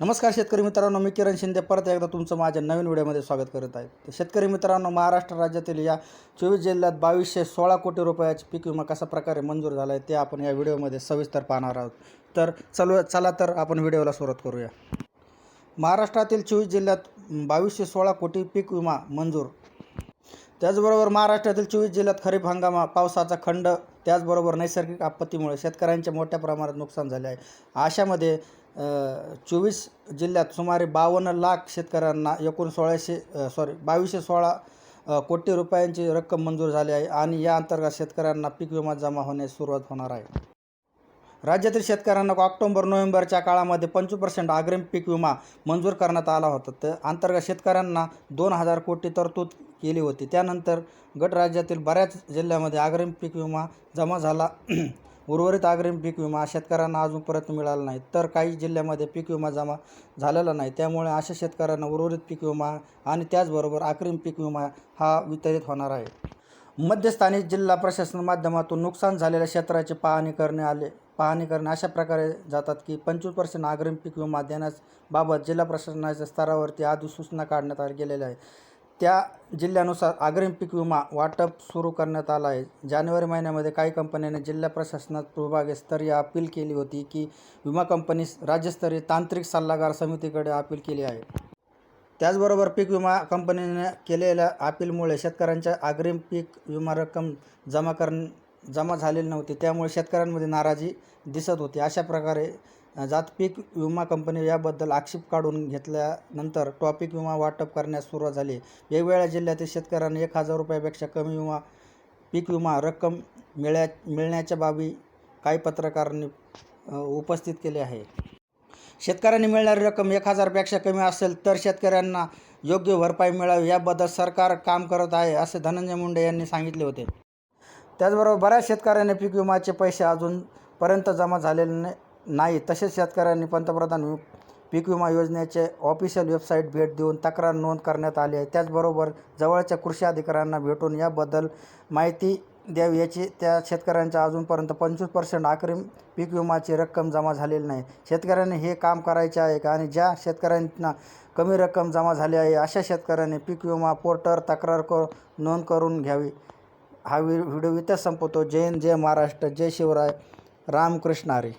नमस्कार शेतकरी मित्रांनो मी किरण शिंदे. परत एकदा तुमचं माझ्या नवीन व्हिडिओमध्ये स्वागत करत आहे. तर शेतकरी मित्रांनो महाराष्ट्र राज्यातील या चोवीस जिल्ह्यात बावीसशे सोळा कोटी रुपयाची पीक विमा कशा प्रकारे मंजूर झाला आहे ते आपण या व्हिडिओमध्ये सविस्तर पाहणार आहोत. तर चलू चला तर आपण व्हिडिओला सुरुवात करूया. महाराष्ट्रातील चोवीस जिल्ह्यात बावीसशे सोळा कोटी पीक विमा मंजूर. त्याचबरोबर महाराष्ट्रातील चोवीस जिल्ह्यात खरीप हंगामा पावसाचा खंड त्याचबरोबर नैसर्गिक आपत्तीमुळे शेतकऱ्यांचे मोठ्या प्रमाणात नुकसान झाले आहे. अशामध्ये चोवीस जिल्ह्यात सुमारे बावन्न लाख शेतकऱ्यांना एकूण सोळाशे सॉरी बावीसशे सोळा कोटी रुपयांची रक्कम मंजूर झाली आहे आणि या अंतर्गत शेतकऱ्यांना पीक विमा जमा होण्यास सुरुवात होणार आहे. राज्यातील शेतकऱ्यांना ऑक्टोबर नोव्हेंबरच्या काळामध्ये पंचवीस पर्सेंट अग्रिम पीक विमा मंजूर करण्यात आला होता. तर अंतर्गत शेतकऱ्यांना दोन हजार कोटी तरतूद केली होती. त्यानंतर गट राज्यातील बऱ्याच जिल्ह्यामध्ये अग्रिम पीक विमा जमा झाला. उर्वरित अग्रिम पीक विमा शेतकऱ्यांना अजूनपर्यंत मिळाला नाही. तर काही जिल्ह्यामध्ये पीक विमा जमा झालेला नाही. त्यामुळे अशा शेतकऱ्यांना उर्वरित पीक विमा आणि त्याचबरोबर अग्रिम पीक विमा हा वितरित होणार आहे. मध्यस्थानी जिल्हा प्रशासन माध्यमातून नुकसान झालेल्या क्षेत्राची पाहणी करणे आले. पाहणी करणे अशा प्रकारे जातात की पंचवीस पर्सेंट अग्रिम पीक विमा देण्याबाबत जिल्हा प्रशासनाच्या स्तरावरती अधिसूचना काढण्यात गेलेल्या आहे. त्या जिल्ह्यानुसार अग्रिम पीक विमा वाटप सुरू करण्यात आलं आहे. जानेवारी महिन्यामध्ये काही कंपन्यांनी जिल्हा प्रशासनात विभागस्तरीय अपील केली होती की विमा कंपनी राज्यस्तरीय तांत्रिक सल्लागार समितीकडे अपील केली आहे. त्याचबरोबर पीक विमा कंपनीने केलेल्या अपीलमुळे शेतकऱ्यांच्या अग्रिम पीक विमा रक्कम जमा कर जमा झालेली नव्हती. त्यामुळे शेतकऱ्यांमध्ये नाराजी दिसत होती. अशा प्रकारे जात पीक विमा कंपनी याबद्दल आक्षेप काढून घेतल्यानंतर टॉपिक विमा वाटप करण्यास सुरुवात झाली. वेगवेगळ्या जिल्ह्यातील शेतकऱ्यांना एक हजार रुपयापेक्षा कमी विमा पीक विमा रक्कम मिळ्या मिळण्याच्या बाबी काही पत्रकारांनी उपस्थित केले आहे. शेतकऱ्यांनी मिळणारी रक्कम एक हजारपेक्षा कमी असेल तर शेतकऱ्यांना योग्य भरपाई मिळावी याबद्दल सरकार काम करत आहे असे धनंजय मुंडे यांनी सांगितले होते. त्याचबरोबर बऱ्याच शेतकऱ्यांनी पीक विमाचे पैसे अजूनपर्यंत जमा झालेले नाही. नाही तसेच शेतकऱ्यांनी पंतप्रधान पीक विमा योजनेचे ऑफिशियल वेबसाईट भेट देऊन तक्रार नोंद करण्यात आली आहे. त्याचबरोबर जवळच्या कृषी अधिकाऱ्यांना भेटून याबद्दल माहिती द्यावी याची त्या शेतकऱ्यांच्या अजूनपर्यंत पंचवीस पर्सेंट अग्रिम पीक विमाची रक्कम जमा झालेली नाही. शेतकऱ्यांनी हे काम करायचे आहे का? आणि ज्या शेतकऱ्यांना कमी रक्कम जमा झाली आहे अशा शेतकऱ्यांनी पीक विमा पोर्टर तक्रार कर नोंद करून घ्यावी. हा व्हि व्हिडिओ इथंच संपवतो. जय हिंद जय महाराष्ट्र जय शिवराय. रामकृष्ण हरी.